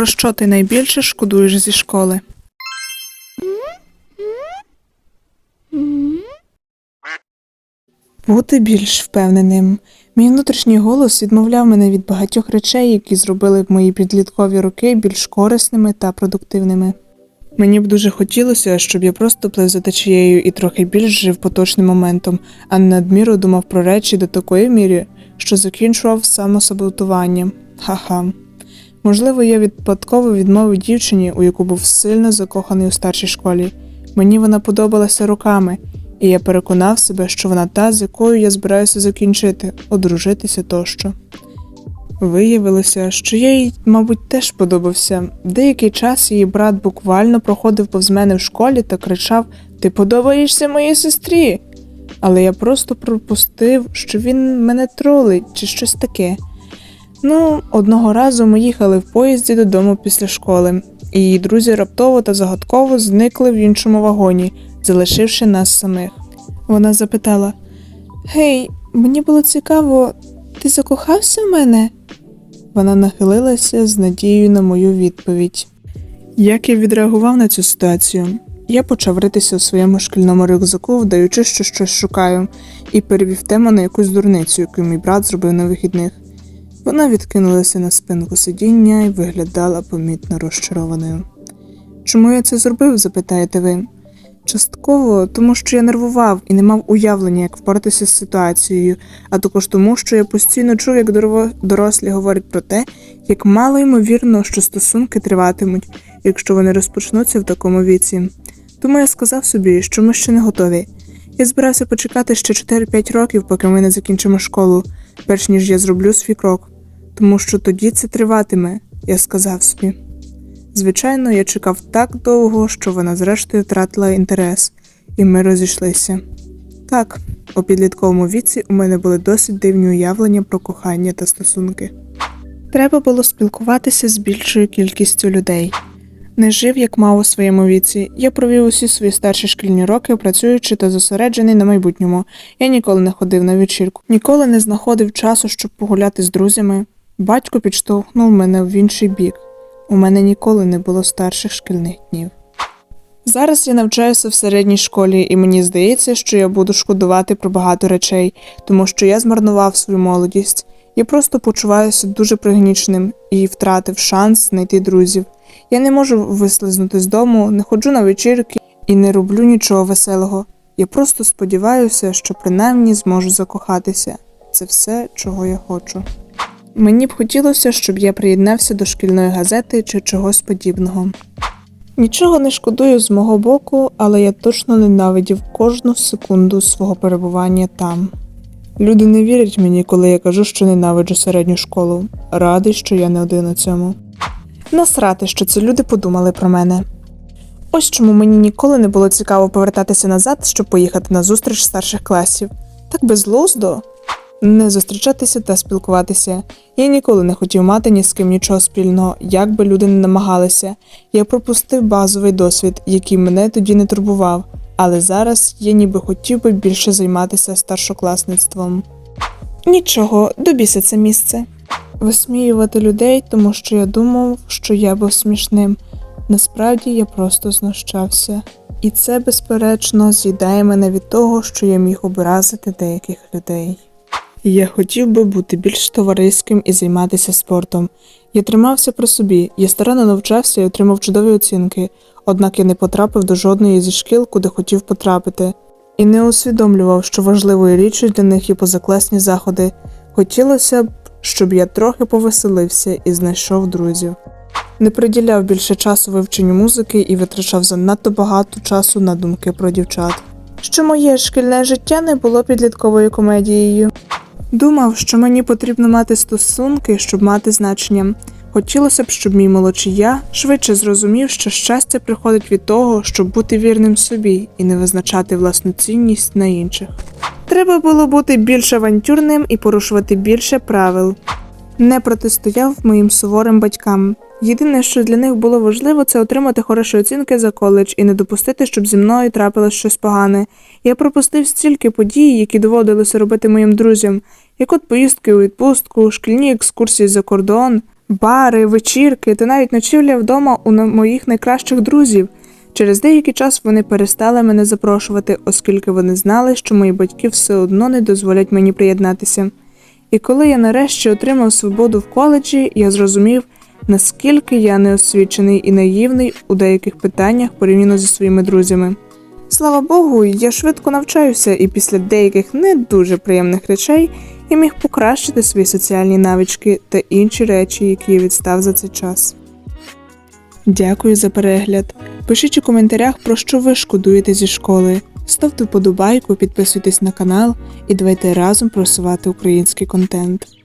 Про що ти найбільше шкодуєш зі школи? Бути більш впевненим. Мій внутрішній голос відмовляв мене від багатьох речей, які зробили б мої підліткові роки більш корисними та продуктивними. Мені б дуже хотілося, щоб я просто плив за течією і трохи більш жив поточним моментом, а не надміру думав про речі до такої міри, що закінчував самосаботуванням. Ха-ха. Можливо, я випадково відмовив дівчині, у яку був сильно закоханий у старшій школі. Мені вона подобалася руками, і я переконав себе, що вона та, з якою я збираюся закінчити, одружитися тощо. Виявилося, що я їй, мабуть, теж подобався. Деякий час її брат буквально проходив повз мене в школі та кричав: Ти подобаєшся моїй сестрі. Але я просто пропустив, що він мене тролить чи щось таке. Ну, одного разу ми їхали в поїзді додому після школи, і друзі раптово та загадково зникли в іншому вагоні, залишивши нас самих. Вона запитала: Гей, мені було цікаво, ти закохався в мене? Вона нахилилася з надією на мою відповідь. Як я відреагував на цю ситуацію? Я почав ритися у своєму шкільному рюкзаку, вдаючи, що щось шукаю, і перевів тему на якусь дурницю, яку мій брат зробив на вихідних. Вона відкинулася на спинку сидіння і виглядала помітно розчарованою. Чому я це зробив? запитаєте ви. Частково тому, що я нервував і не мав уявлення, як впоратися з ситуацією, а також тому, що я постійно чув, як дорослі говорять про те, як мало ймовірно, що стосунки триватимуть, якщо вони розпочнуться в такому віці. Тому я сказав собі, що ми ще не готові. Я збирався почекати ще 4-5 років, поки ми не закінчимо школу, перш ніж я зроблю свій крок, тому що тоді це триватиме, я сказав собі. Звичайно, я чекав так довго, що вона зрештою втратила інтерес, і ми розійшлися. Так, у підлітковому віці у мене були досить дивні уявлення про кохання та стосунки. Треба було спілкуватися з більшою кількістю людей. Не жив як мав у своєму віці. Я провів усі свої старші шкільні роки, працюючи та зосереджений на майбутньому. Я ніколи не ходив на вечірку, ніколи не знаходив часу, щоб погуляти з друзями. Батько підштовхнув мене в інший бік. У мене ніколи не було старших шкільних днів. Зараз я навчаюся в середній школі, і мені здається, що я буду шкодувати про багато речей, тому що я змарнував свою молодість. Я просто почуваюся дуже пригніченим і втратив шанс знайти друзів. Я не можу вислизнути з дому, не ходжу на вечірки і не роблю нічого веселого. Я просто сподіваюся, що принаймні зможу закохатися. Це все, чого я хочу. Мені б хотілося, щоб я приєднався до шкільної газети чи чогось подібного. Нічого не шкодую з мого боку, але я точно ненавидів кожну секунду свого перебування там. Люди не вірять мені, коли я кажу, що ненавиджу середню школу. Радий, що я не один у цьому. Насрати, що це люди подумали про мене. Ось чому мені ніколи не було цікаво повертатися назад, щоб поїхати на зустріч старших класів. Так безглуздо. Не зустрічатися та спілкуватися. Я ніколи не хотів мати ні з ким нічого спільного, як би люди не намагалися. Я пропустив базовий досвід, який мене тоді не турбував, але зараз я ніби хотів би більше займатися старшокласництвом. Нічого, добіся це місце. Висміювати людей, тому що я думав, що я був смішним. Насправді я просто знущався. І це, безперечно, з'їдає мене від того, що я міг образити деяких людей. Я хотів би бути більш товариським і займатися спортом. Я тримався при собі, я старанно навчався і отримав чудові оцінки, однак я не потрапив до жодної зі шкіл, куди хотів потрапити, і не усвідомлював, що важливою річчю для них є позакласні заходи. Хотілося б, щоб я трохи повеселився і знайшов друзів. Не приділяв більше часу вивченню музики і витрачав занадто багато часу на думки про дівчат. Що моє шкільне життя не було підлітковою комедією. Думав, що мені потрібно мати стосунки, щоб мати значення. Хотілося б, щоб мій молодший я швидше зрозумів, що щастя приходить від того, щоб бути вірним собі і не визначати власну цінність на інших. Треба було бути більш авантюрним і порушувати більше правил. Не протистояв моїм суворим батькам. Єдине, що для них було важливо, це отримати хороші оцінки за коледж і не допустити, щоб зі мною трапилось щось погане. Я пропустив стільки подій, які доводилося робити моїм друзям, як от поїздки у відпустку, шкільні екскурсії за кордон, бари, вечірки та навіть ночівля вдома у моїх найкращих друзів. Через деякий час вони перестали мене запрошувати, оскільки вони знали, що мої батьки все одно не дозволять мені приєднатися. І коли я нарешті отримав свободу в коледжі, я зрозумів, наскільки я неосвічений і наївний у деяких питаннях порівняно зі своїми друзями. Слава Богу, я швидко навчаюся і після деяких не дуже приємних речей я міг покращити свої соціальні навички та інші речі, які я відстав за цей час. Дякую за перегляд. Пишіть у коментарях, про що ви шкодуєте зі школи. Ставте вподобайку, підписуйтесь на канал і давайте разом просувати український контент.